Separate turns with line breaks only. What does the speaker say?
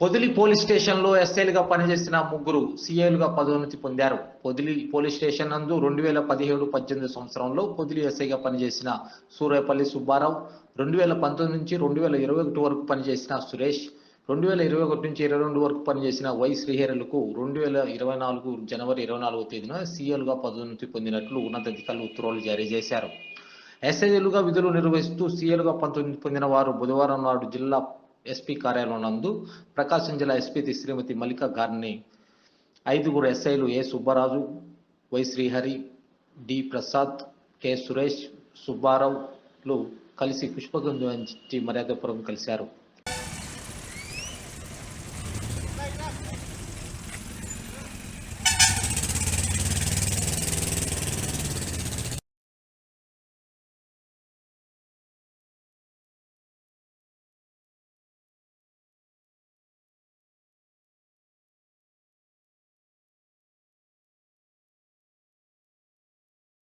Podili police స్టేషన్లో ఎస్ఐలుగా పనిచేసిన ముగ్గురు సీఏలుగా పదోన్నతి పొందారు. పొదిలి పోలీస్ స్టేషన్ నందు రెండు వేల పదిహేడు పద్దెనిమిది సంవత్సరంలో పొదిలి ఎస్ఐగా పనిచేసిన సూర్యపల్లి సుబ్బారావు రెండు వేల పంతొమ్మిది నుంచి రెండు వేల ఇరవై ఒకటి వరకు పనిచేసిన సురేష్ రెండు వేల ఇరవై ఒకటి నుంచి ఇరవై రెండు వరకు పనిచేసిన వై శ్రీహరులకు రెండు వేల ఇరవై నాలుగు జనవరి ఇరవై నాలుగో తేదీన సీఎల్గా పదోన్నతి పొందినట్లు ఉన్నతాధికారులు ఉత్తర్వులు జారీ చేశారు. ఎస్ఐలుగా విధులు నిర్వహిస్తూ సీఎలుగా పంతొమ్మిది పొందిన వారు బుధవారం నాడు జిల్లా ఎస్పీ కార్యాలయం నందు ప్రకాశం జిల్లా ఎస్పీ శ్రీమతి మల్లిక గారిని ఐదుగురు ఎస్ఐలు A Subbaraju Y Srihari D Prasad K Suresh సుబ్బారావులు కలిసి పుష్పగంధు మర్యాదపూర్వకం కలిశారు.